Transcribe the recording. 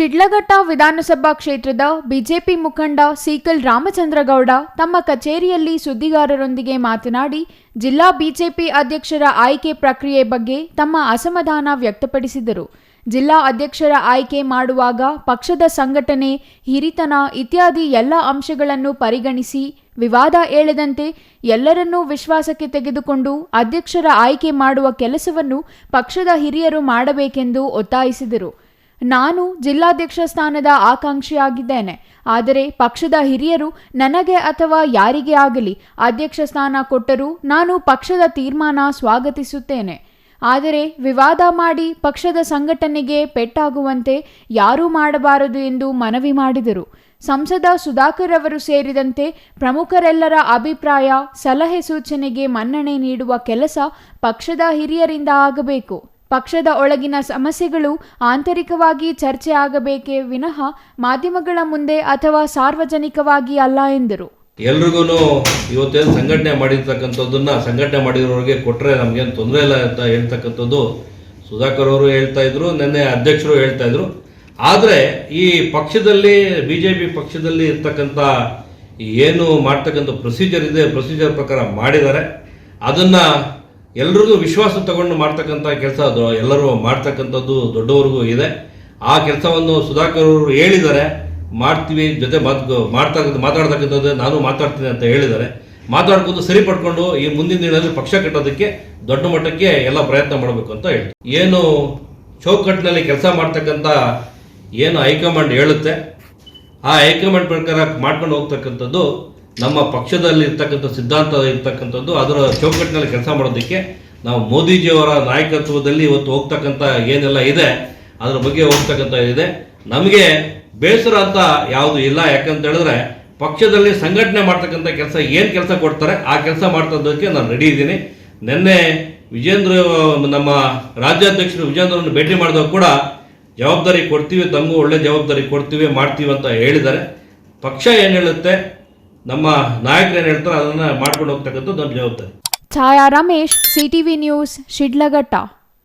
ಶಿಡ್ಲಘಟ್ಟ ವಿಧಾನಸಭಾ ಕ್ಷೇತ್ರದ ಬಿಜೆಪಿ ಮುಖಂಡ ಸೀಕಲ್ ರಾಮಚಂದ್ರಗೌಡ ತಮ್ಮ ಕಚೇರಿಯಲ್ಲಿ ಸುದ್ದಿಗಾರರೊಂದಿಗೆ ಮಾತನಾಡಿ, ಜಿಲ್ಲಾ ಬಿಜೆಪಿ ಅಧ್ಯಕ್ಷರ ಆಯ್ಕೆ ಪ್ರಕ್ರಿಯೆ ಬಗ್ಗೆ ತಮ್ಮ ಅಸಮಾಧಾನ ವ್ಯಕ್ತಪಡಿಸಿದರು. ಜಿಲ್ಲಾ ಅಧ್ಯಕ್ಷರ ಆಯ್ಕೆ ಮಾಡುವಾಗ ಪಕ್ಷದ ಸಂಘಟನೆ, ಹಿರಿತನ ಇತ್ಯಾದಿ ಎಲ್ಲ ಅಂಶಗಳನ್ನು ಪರಿಗಣಿಸಿ ವಿವಾದ ಏಳದಂತೆ ಎಲ್ಲರನ್ನೂ ವಿಶ್ವಾಸಕ್ಕೆ ತೆಗೆದುಕೊಂಡು ಅಧ್ಯಕ್ಷರ ಆಯ್ಕೆ ಮಾಡುವ ಕೆಲಸವನ್ನು ಪಕ್ಷದ ಹಿರಿಯರು ಮಾಡಬೇಕೆಂದು ಒತ್ತಾಯಿಸಿದರು. ನಾನು ಜಿಲ್ಲಾಧ್ಯಕ್ಷ ಸ್ಥಾನದ ಆಕಾಂಕ್ಷಿಯಾಗಿದ್ದೇನೆ. ಆದರೆ ಪಕ್ಷದ ಹಿರಿಯರು ನನಗೆ ಅಥವಾ ಯಾರಿಗೇ ಆಗಲಿ ಅಧ್ಯಕ್ಷ ಸ್ಥಾನ ಕೊಟ್ಟರೂ ನಾನು ಪಕ್ಷದ ತೀರ್ಮಾನ ಸ್ವಾಗತಿಸುತ್ತೇನೆ. ಆದರೆ ವಿವಾದ ಮಾಡಿ ಪಕ್ಷದ ಸಂಘಟನೆಗೆ ಪೆಟ್ಟಾಗುವಂತೆ ಯಾರೂ ಮಾಡಬಾರದು ಎಂದು ಮನವಿ ಮಾಡಿದರು. ಸಂಸದ ಸುಧಾಕರ್ ಅವರು ಸೇರಿದಂತೆ ಪ್ರಮುಖರೆಲ್ಲರ ಅಭಿಪ್ರಾಯ, ಸಲಹೆ ಸೂಚನೆಗೆ ಮನ್ನಣೆ ನೀಡುವ ಕೆಲಸ ಪಕ್ಷದ ಹಿರಿಯರಿಂದ ಆಗಬೇಕು. ಪಕ್ಷದ ಒಳಗಿನ ಸಮಸ್ಯೆಗಳು ಆಂತರಿಕವಾಗಿ ಚರ್ಚೆ ಆಗಬೇಕೇ ವಿನಃ ಮಾಧ್ಯಮಗಳ ಮುಂದೆ ಅಥವಾ ಸಾರ್ವಜನಿಕವಾಗಿ ಅಲ್ಲ ಎಂದರು. ಎಲ್ರಿಗೂ ಇವತ್ತೇನು ಸಂಘಟನೆ ಮಾಡಿರ್ತಕ್ಕಂಥದ್ದನ್ನ ಸಂಘಟನೆ ಮಾಡಿರೋರಿಗೆ ಕೊಟ್ಟರೆ ನಮಗೇನು ತೊಂದರೆ ಇಲ್ಲ ಅಂತ ಹೇಳ್ತಕ್ಕಂಥದ್ದು ಸುಧಾಕರ್ ಅವರು ಹೇಳ್ತಾ ಇದ್ರು, ನಿನ್ನೆ ಅಧ್ಯಕ್ಷರು ಹೇಳ್ತಾ ಇದ್ರು. ಆದರೆ ಈ ಪಕ್ಷದಲ್ಲಿ ಬಿ ಜೆ ಪಿ ಪಕ್ಷದಲ್ಲಿ ಇರ್ತಕ್ಕಂಥ ಏನು ಮಾಡ್ತಕ್ಕಂಥ ಪ್ರೊಸೀಜರ್ ಇದೆ ಪ್ರೊಸೀಜರ್ ಪ್ರಕಾರ ಮಾಡಿದ್ದಾರೆ. ಅದನ್ನು ಎಲ್ರಿಗೂ ವಿಶ್ವಾಸ ತಗೊಂಡು ಮಾಡ್ತಕ್ಕಂಥ ಕೆಲಸ ಅದು, ಎಲ್ಲರೂ ಮಾಡ್ತಕ್ಕಂಥದ್ದು ದೊಡ್ಡವ್ರಿಗೂ ಇದೆ. ಆ ಕೆಲಸವನ್ನು ಸುಧಾಕರ್ ಅವರು ಹೇಳಿದ್ದಾರೆ. ಮಾಡ್ತೀವಿ ಜೊತೆ ಮಾತು, ಮಾಡ್ತಾ ಮಾತಾಡ್ತಕ್ಕಂಥದ್ದು ನಾನು ಮಾತಾಡ್ತೀನಿ ಅಂತ ಹೇಳಿದ್ದಾರೆ. ಮಾತಾಡ್ಕೊಂಡು ಸರಿಪಡ್ಕೊಂಡು ಈ ಮುಂದಿನ ದಿನದಲ್ಲಿ ಪಕ್ಷ ಕಟ್ಟೋದಕ್ಕೆ ದೊಡ್ಡ ಮಟ್ಟಕ್ಕೆ ಎಲ್ಲ ಪ್ರಯತ್ನ ಮಾಡಬೇಕು ಅಂತ ಹೇಳ್ತೀನಿ. ಏನು ಚೌಕಟ್ಟಿನಲ್ಲಿ ಕೆಲಸ ಮಾಡ್ತಕ್ಕಂಥ ಏನು ಹೈಕಮಾಂಡ್ ಹೇಳುತ್ತೆ? ಆ ಹೈಕಮಾಂಡ್ ಪ್ರಕಾರ ಮಾಡ್ಕೊಂಡು ಹೋಗ್ತಕ್ಕಂಥದ್ದು ನಮ್ಮ ಪಕ್ಷದಲ್ಲಿ ಇರ್ತಕ್ಕಂಥ ಸಿದ್ಧಾಂತ ಇರ್ತಕ್ಕಂಥದ್ದು ಅದರ ಚೌಕಟ್ಟಿನಲ್ಲಿ ಕೆಲಸ ಮಾಡೋದಕ್ಕೆ ನಾವು ಮೋದಿಜಿಯವರ ನಾಯಕತ್ವದಲ್ಲಿ ಇವತ್ತು ಹೋಗ್ತಕ್ಕಂಥ ಏನೆಲ್ಲ ಇದೆ, ಅದರ ಬಗ್ಗೆ ಹೋಗ್ತಕ್ಕಂಥ ಇದೆ. ನಮಗೆ ಬೇಸರ ಅಂತ ಯಾವುದು ಇಲ್ಲ, ಯಾಕಂತ ಹೇಳಿದ್ರೆ ಪಕ್ಷದಲ್ಲಿ ಸಂಘಟನೆ ಮಾಡ್ತಕ್ಕಂಥ ಕೆಲಸ ಏನು ಕೆಲಸ ಕೊಡ್ತಾರೆ ಆ ಕೆಲಸ ಮಾಡ್ತದಕ್ಕೆ ನಾನು ರೆಡಿ ಇದ್ದೀನಿ. ನಿನ್ನೆ ವಿಜೇಂದ್ರ, ನಮ್ಮ ರಾಜ್ಯಾಧ್ಯಕ್ಷರು ವಿಜೇಂದ್ರವನ್ನು ಭೇಟಿ ಮಾಡಿದಾಗ ಕೂಡ ಜವಾಬ್ದಾರಿ ಕೊಡ್ತೀವಿ, ತಮಗೂ ಒಳ್ಳೆ ಜವಾಬ್ದಾರಿ ಕೊಡ್ತೀವಿ, ಮಾಡ್ತೀವಿ ಅಂತ ಹೇಳಿದ್ದಾರೆ. ಪಕ್ಷ ಏನು ಹೇಳುತ್ತೆ ನಮ್ಮ ನಾಯಕರು ಏನು ಹೇಳ್ತಾರೆ ಅದನ್ನ ಮಾಡ್ಕೊಂಡು ಹೋಗ್ತಕ್ಕಂಥದ್ದು ನಮ್ಮ ಜವಾಬ್ದಾರಿ. Chhaya Ramesh CTV news Shidlaghatta.